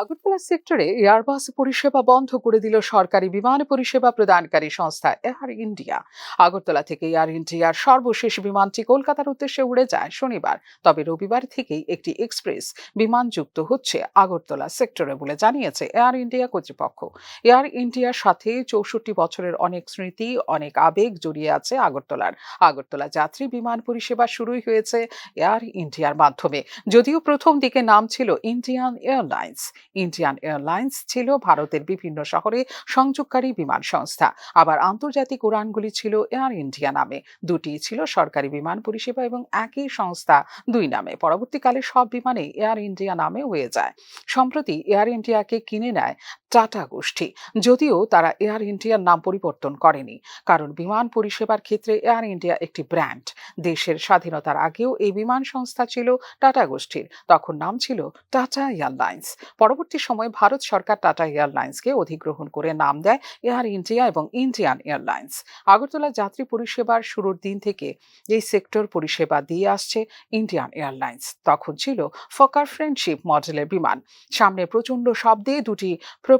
আগরতলা সেক্টরে এয়ারবাস পরিষেবা বন্ধ করে দিল সরকারি বিমান পরিষেবা প্রদানকারী সংস্থা এয়ার ইন্ডিয়া আগরতলা থেকে এয়ার ইন্ডিয়ার সর্বশেষ বিমানটি কলকাতার উদ্দেশ্যে উড়ে যায় শনিবার, তবে রবিবার থেকেই একটি এক্সপ্রেস বিমান যুক্ত হচ্ছে আগরতলা সেক্টরে বলে জানিয়েছে এয়ার ইন্ডিয়া কর্তৃপক্ষ। এয়ার ইন্ডিয়ার সাথে চৌষট্টি বছরের অনেক স্মৃতি, অনেক আবেগ জড়িয়ে আছে আগরতলার। আগরতলা যাত্রী বিমান পরিষেবা শুরুই হয়েছে এয়ার ইন্ডিয়ার মাধ্যমে। যদিও প্রথম দিকে নাম ছিল ইন্ডিয়ান এয়ারলাইন্স ইন্ডিয়ান এয়ারলাইন্স ছিল ভারতের বিভিন্ন শহরে সংযোগকারী বিমান সংস্থা। আবার আন্তর্জাতিক উড়ানগুলি ছিল এয়ার ইন্ডিয়া নামে। দুটি ছিল সরকারি বিমান পরিষেবা এবং একই সংস্থা দুই নামে। পরবর্তীকালে সব বিমানে এয়ার ইন্ডিয়া নামে হয়ে যায়। সম্প্রতি এয়ার ইন্ডিয়াকে কিনে নেয় টাটা গোষ্ঠী যদিও তারা এয়ার ইন্ডিয়ার নাম পরিবর্তন করেনি। কারণ বিমান পরিষেবার ক্ষেত্রে এয়ার ইন্ডিয়া একটি ব্র্যান্ড। দেশের স্বাধীনতার আগেও এই বিমান সংস্থা ছিল টাটা গোষ্ঠীর, তখন নাম ছিল টাটা এয়ারলাইন্স পরবর্তী সময়ে ভারত সরকার টাটা এয়ারলাইন্সকে অধিগ্রহণ করে নাম দেয় এয়ার ইন্ডিয়া এবং ইন্ডিয়ান এয়ারলাইন্স আগরতলা যাত্রী পরিষেবার শুরুর দিন থেকে এই সেক্টর পরিষেবা দিয়ে আসছে ইন্ডিয়ান এয়ারলাইন্স তখন ছিল ফকার ফ্রেন্ডশিপ মডেলের বিমান। সামনে প্রচণ্ড শব্দে দুটি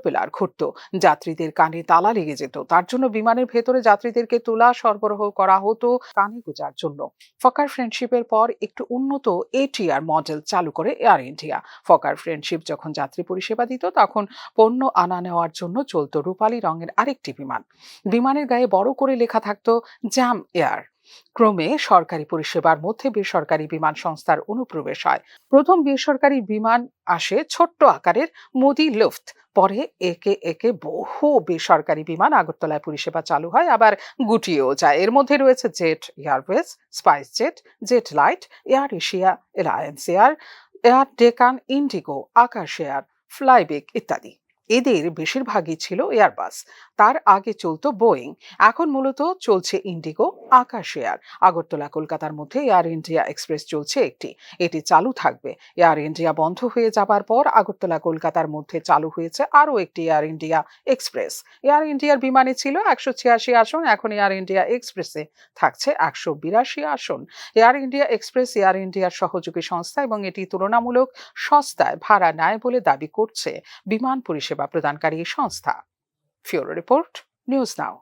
প্রপেলার ঘুরত। যাত্রীদের কানে তালা লেগে যেত। তার জন্য বিমানের ভেতরে যাত্রীদেরকে তোলা সরবরাহ করা হতো কানে গোজার জন্য। ফকার ফ্রেন্ডশিপের পর একটু উন্নত এটিআর মডেল চালু করে এয়ার ইন্ডিয়া ফকার ফ্রেন্ডশিপ যখন যাত্রী পরিষেবা দিত, তখন পণ্য আনা নেওয়ার জন্য চলতো রূপালী রঙের আরেকটি বিমান। বিমানের গায়ে বড় করে লেখা থাকতো জ্যাম এয়ার। ক্রমে সরকারি পরিষেবার মধ্যে বেসরকারি বিমান সংস্থার অনুপ্রবেশ হয়। প্রথম বেসরকারি বিমান আসে ছোট্ট আকারের মোদি লুফট পরে একে একে বহু বেসরকারি বিমান আগরতলায় পরিষেবা চালু হয়, আবার গুটিয়েও যায়। এর মধ্যে রয়েছে Jet Airways, Spice Jet Jet Lite, Air Asia Alliance Air Air Deccan IndiGo, Akasa Air Flybig ইত্যাদি। এদের বেশিরভাগই ছিল এয়ারবাস। তার আগে চলতো বোয়িং। এখন মূলত চলছে ইন্ডিগো আকাশ এয়ার আগরতলা, কলকাতার মধ্যে এয়ার ইন্ডিয়া এক্সপ্রেস চলছে একটি। এটি চালু থাকবে। এয়ার ইন্ডিয়া বন্ধ হয়ে যাবার পর আগরতলা, কলকাতার মধ্যে চালু হয়েছে আরও একটি এয়ার ইন্ডিয়া এক্সপ্রেস এয়ার ইন্ডিয়ার বিমানে ছিল একশো ছিয়াশি আসন, এখন এয়ার ইন্ডিয়া এক্সপ্রেসে থাকছে একশো বিরাশি আসন। এয়ার ইন্ডিয়া এক্সপ্রেস এয়ার ইন্ডিয়ার সহযোগী সংস্থা এবং এটি তুলনামূলক সস্তায় ভাড়া নেয় বলে দাবি করছে বিমান পরিষেবা প্রদানকারী সংস্থা। ফিওরো রিপোর্ট, নিউজ নাও।